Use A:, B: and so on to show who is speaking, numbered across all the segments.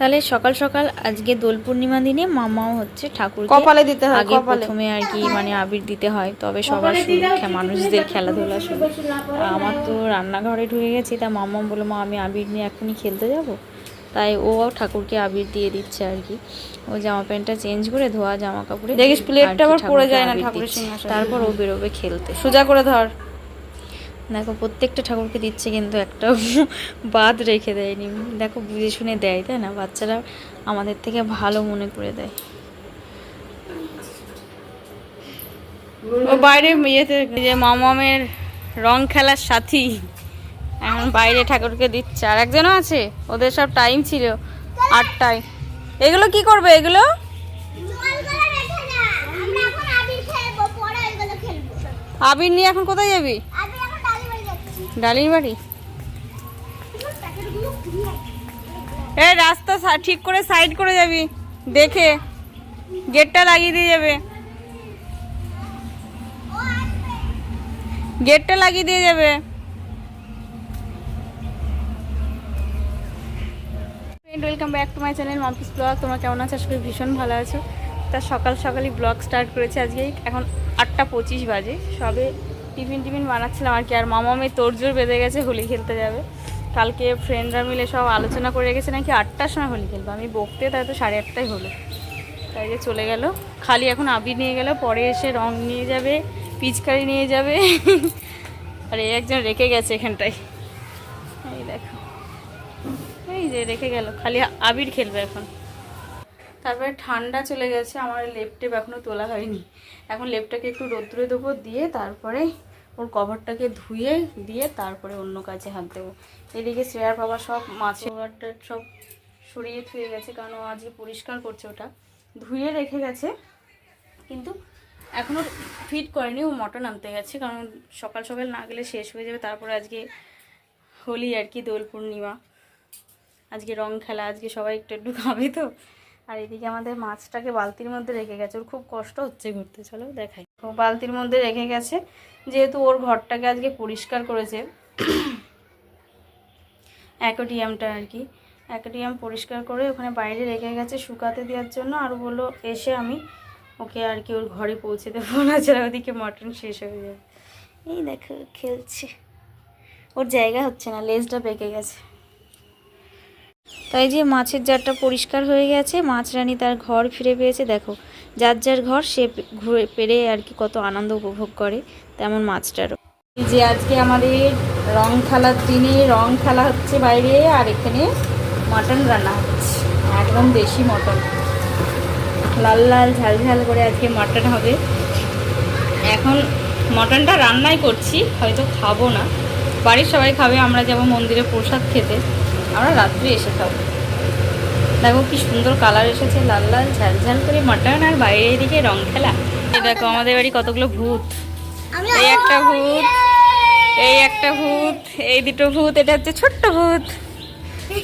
A: তাহলে সকাল সকাল আজকে দোল পূর্ণিমা দিনে মামাও হচ্ছে ঠাকুর
B: কপালে দিতে হয়,
A: আগে প্রথমে আর কি মানে আবির দিতে হয় তবে সবার মানুষদের খেলাধুলা শুরু আমার তো রান্নাঘরে ঢুকে গেছি তা মামা বলল মা আমি আবির নিয়ে এখনই খেলতে যাব? তাই ও ঠাকুরকে আবির দিয়ে দিচ্ছে আর কি। ও জামা প্যান্টটা চেঞ্জ করে ধোয়া জামা কাপড়ে
B: দেখিস প্লেটটা আবার পড়ে যায় না ঠাকুরের সিংহাসনে।
A: তারপর ও বেরোবে খেলতে।
B: সোজা করে ধর।
A: দেখো প্রত্যেকটা ঠাকুরকে দিচ্ছে কিন্তু একটা বাদ রেখে দেয়নি। দেখো বুঝে শুনে দেয় তাই না? বাচ্চারা আমাদের থেকে ভালো মনে করে দেয়।
B: ও বাইরে ইয়েতে যে মামামের রং খেলার সাথী। এখন বাইরে ঠাকুরকে দিচ্ছে। আর একজনও আছে? ওদের সব টাইম ছিল আটটায়। এগুলো কি করবে এগুলো?
C: আবির
B: নিয়ে এখন কোথায় যাবি
C: আমি এখন ডালি বাড়ি যাচ্ছি
B: ডালির বাড়ি? এই রাস্তা ঠিক করে সাইড করে যাবি। দেখে। গেটটা লাগিয়ে দিয়ে যাবে। গেটটা লাগিয়ে দিয়ে যাবে। Friend welcome back to my channel Mampi's blog তোমরা কেমন আছো? আজকে ভীষণ ভালো আছো। তা সকাল সকালই ব্লগ স্টার্ট করেছে আজকে। এখন আটটা পঁচিশ বাজে। সবে টিফিন টিফিন বানাচ্ছিলাম আর কি। আর মামামে তোরজোর বেঁধে গেছে, হোলি খেলতে যাবে। কালকে ফ্রেন্ডরা মিলে সব আলোচনা করে রেখেছে, নাকি আটটার সময় হোলি খেলব? আমি বকতে, তাই তো সাড়ে আটটাই হলো। তাই যে চলে গেল। খালি এখন আবির নিয়ে গেল, পরে এসে রং নিয়ে যাবে, পিচকারি নিয়ে যাবে। আর এই একজন রেখে গেছে এখানটায়। এই দেখো। এই যে রেখে গেল, খালি আবির খেলবে এখন। তারপরে ঠান্ডা চলে গেছে, আমার লেপটেপ এখনও তোলা হয়নি। এখন লেপটাকে একটু রোদ্রে দেবো, দিয়ে তারপরে ওর কভারটাকে ধুয়ে দিয়ে তারপরে অন্য কাজে হাত দেবো। এদিকে শ্রেয়ার বাবা সব মাছের কভারটা সব সরিয়ে থুয়ে গেছে, কারণ ও আজকে পরিষ্কার করছে ওটা। ধুয়ে রেখে গেছে, কিন্তু এখনও ফিট করেনি, ও মটন আনতে গেছে, কারণ সকাল সকাল না গেলে শেষ হয়ে যাবে। তারপরে আজকে হোলি আর কি, দোল পূর্ণিমা, আজকে রং খেলা, আজকে সবাই একটু একটু খাবে তো। আর এদিকে আমাদের মাছটাকে বালতির মধ্যে রেখে গেছে। ওর খুব কষ্ট হচ্ছে ঘুরতে, চলো দেখাই। ও বালতির মধ্যে রেখে গেছে, যেহেতু ওর ঘরটাকে আজকে পরিষ্কার করেছে। অ্যাকোটিয়ামটা আর কি। অ্যাকোটিয়াম পরিষ্কার করে ওখানে বাইরে রেখে গেছে শুকাতে দেওয়ার জন্য। আর বলল, এসে আমি ওকে আর কি ওর ঘরে পৌঁছে দেবো না ছাড়া ওদিকে মটন শেষ হয়ে যাবে এই দেখো, খেলছে। ওর জায়গা হচ্ছে না, লেজটা পেকে গেছে।
A: তাই যে মাছের জারটা পরিষ্কার হয়ে গেছে, মাছ রানী তার ঘর ফিরে পেয়েছে। দেখো, যার যার ঘর, সে ঘুরে পেরে আর কি কত আনন্দ উপভোগ করে তেমন মাছটারও।
B: যে আজকে আমাদের রং খেলার দিনে, রং খেলা হচ্ছে বাইরে আর এখানে মাটন রান্না হচ্ছে, একদম দেশি মটন। লাল লাল, ঝাল ঝাল করে আজকে মাটন হবে। এখন মটনটা রান্নাই করছি, হয়তো খাব না। বাড়ির সবাই খাবে, আমরা যাব মন্দিরে প্রসাদ খেতে। আমরা রাত্রে এসে খাব। দেখো কি সুন্দর কালার এসেছে লাল লাল ঝাল ঝাল করে মাটন আর বাইরে এদিকে রং খেলা। এই দেখো আমাদের বাড়ি কতগুলো ভূত। এই একটা ভূত এই একটা ভূত এই দুটো ভূত এটা হচ্ছে ছোট্ট ভূত।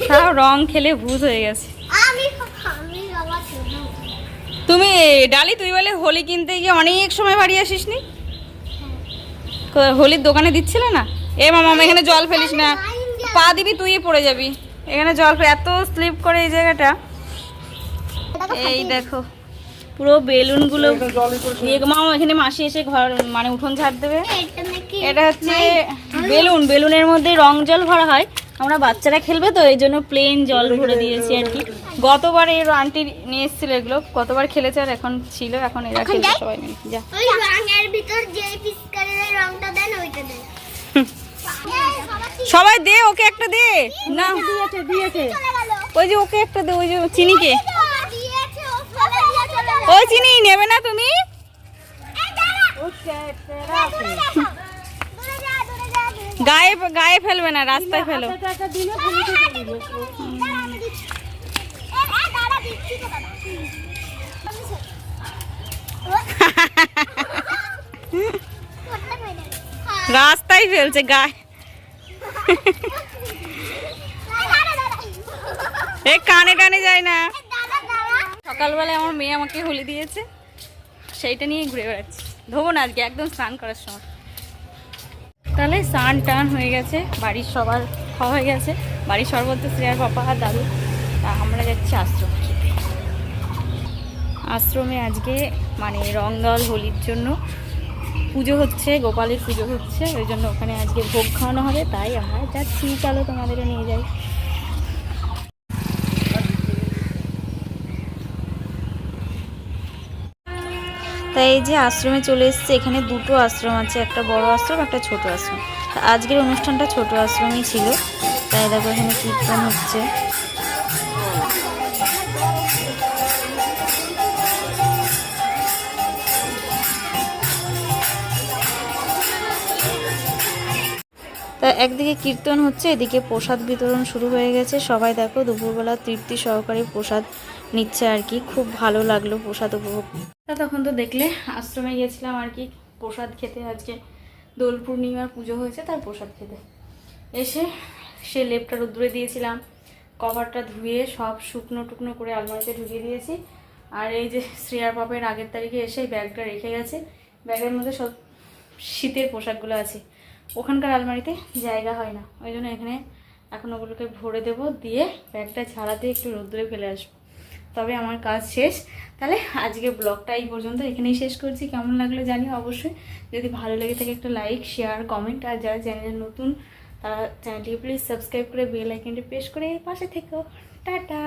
B: সব রং খেলে ভূত হয়ে গেছে। তুমি ডালি তুই বলে হোলি কিনতে গিয়ে অনেক সময় বাড়ি আসিস নি হোলির দোকানে দিচ্ছিলে না? এ মামা এখানে জল ফেলিস না। পা দিবি তুই পড়ে যাবি। এখানে জল এত স্লিপ করে এই জায়গাটা। এই দেখো পুরো বেলুনগুলো মামা এখানে মাসি এসে ঘর মানে উঠোন ঝাড় দেবে।
C: এটা
B: হচ্ছে বেলুন। বেলুনের মধ্যে রং জল ভরা হয়। আমরা বাচ্চারা খেলবে তো এই জন্য প্লেন জল ভরে দিয়েছি আর কি। গতবার এর আন্টি নিয়ে এসেছিল এগুলো। গতবার খেলেছে আর এখন ছিল এখন এরা খেলবে সবাই মিলে। যা।
C: ওই রঙের ভিতর যে রংটা দেন ওইটা দেন।
B: সবাই দে ওকে একটা দে। না।
C: দিয়েছে দিয়েছে।
B: ওই যে ওকে একটা দে ওই যে চিনিকে।
C: দিয়েছে ও ফেলে দিয়ে চলে
B: ওই চিনি নেবে না তুমি গায়ে গায়ে ফেলবে না রাস্তায় ফেলো।
C: দাঁড়া আমি দিচ্ছি। এ, এ, দাঁড়া, দিচ্ছি তো দাঁড়া। কোথায় ফেলে? হ্যাঁ।
B: রাস্তায় ফেলছে গায়ে
C: দাঁড়া, দাঁড়া।
B: এ কানে টানে যায় না। সকালবেলায় আমার মেয়ে আমাকে হোলি দিয়েছে সেইটা নিয়ে ঘুরে বেড়াচ্ছি। ধোবো না আজকে একদম স্নান করার সময়। তাহলে স্নান টান হয়ে গেছে বাড়ির সবার খাওয়া হয়ে গেছে। বাড়ির সর্বত্র শ্রেয়ার পাপা আর দাদু তা আমরা যাচ্ছি আশ্রম খেতে। আশ্রমে আজকে মানে রং দল হোলির জন্য পুজো হচ্ছে গোপালের পুজো হচ্ছে ওই জন্য ওখানে আজকে ভোগ খাওয়ানো হবে তাই আমরা যাচ্ছি। চলো তোমাদেরকে নিয়ে যাই।
A: তাই এই যে আশ্রমে চলে এসেছে, এখানে দুটো আশ্রম আছে, একটা বড় আশ্রম, একটা ছোট আশ্রম। আজকের অনুষ্ঠানটা ছোট আশ্রমই ছিল। তাই দেখো এখানে কীর্তন হচ্ছে। তা একদিকে কীর্তন হচ্ছে, এদিকে প্রসাদ বিতরণ শুরু হয়ে গেছে। সবাই দেখো, দুপুরবেলা তৃপ্তি সহকারে প্রসাদ নিচ্ছে আর কি। খুব ভালো লাগল প্রসাদ উপভোগ।
B: তখন তো দেখলে, আশ্রমে গেছিলাম আর কি, প্রসাদ খেতে। আজকে দোল পূর্ণিমার পুজো হয়েছে, তার প্রসাদ খেতে। এসে সে লেপটা রোদ্দুরে দিয়েছিলাম, কভারটা ধুয়ে সব শুকনো টুকনো করে আলমারিতে ঢুকিয়ে দিয়েছি। আর এই যে শ্রেয়ার পাপের আগের তারিখে এসে ব্যাগটা রেখে গেছে। ব্যাগের মধ্যে সব শীতের পোশাকগুলো আছে। ওখানকার আলমারিতে জায়গা হয় না। ওই জন্য এখানে এখন ওগুলোকে ভরে দেবো, দিয়ে ব্যাগটা ছাড়াতে একটু রোদ্দুরে ফেলে আসব। তবে আমার কাজ শেষ। তাহলে আজকে ব্লগটা এই পর্যন্ত। এখানেই শেষ করছি। কেমন লাগল জানি অবশ্যই। যদি ভালো লেগে থাকে একটা লাইক শেয়ার কমেন্ট আর যারা চ্যানেলে নতুন, তারা চ্যানেলটিকে প্লিজ সাবস্ক্রাইব করে বেল আইকনটি প্রেস করে পাশে থেকো। টাটা!